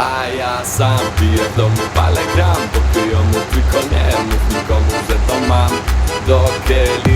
A ja sam piję w domu, palę gram Pokryją mu tylko nie mów nikomu, że to mam. Do kieliszka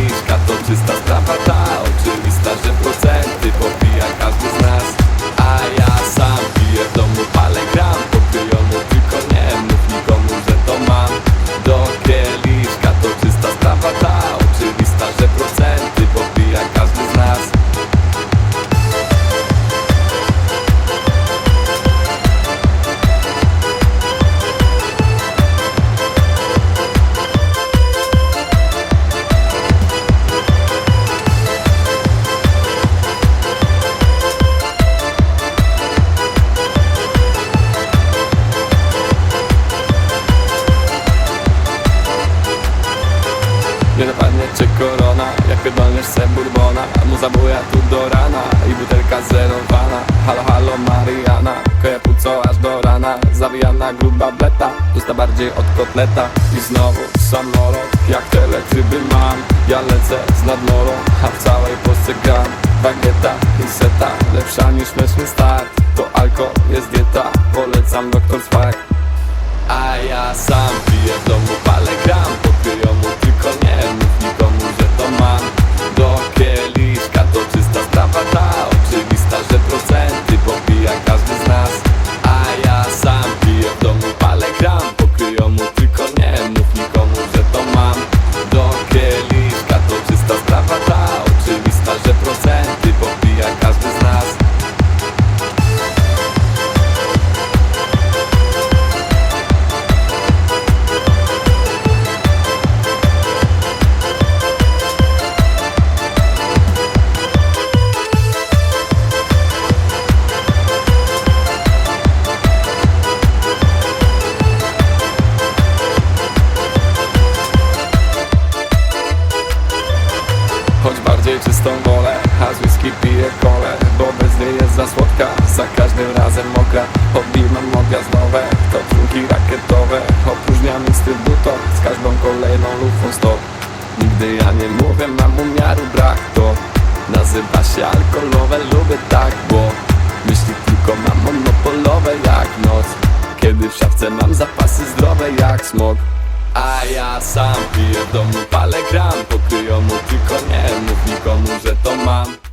Nie dopadnie cię korona? Jak pierdolniesz se bourbona. Mu zabuja tu do rana I butelka zerowana. Halo, halo Mariana. Koja puco aż do rana? Zawijana gruba bleta. Usta bardziej od kotleta. I znowu samolot Jak teletryby mam. Ja lecę z nadmorą A w całej Polsce gram. Bagieta i seta Lepsza niż meczny start. To alko jest dieta. Polecam doktor Swag a ja sam piję w domu, palę gram stop Nigdy ja nie mówię mam umiaru brak. To nazywa się alkoholowe Lubię tak, bo Myśli tylko mam monopolowe jak noc. Kiedy w szafce mam zapasy zdrowe jak smog. A ja sam piję w domu, palę gram Pokryją mu tylko nie mów nikomu, że to mam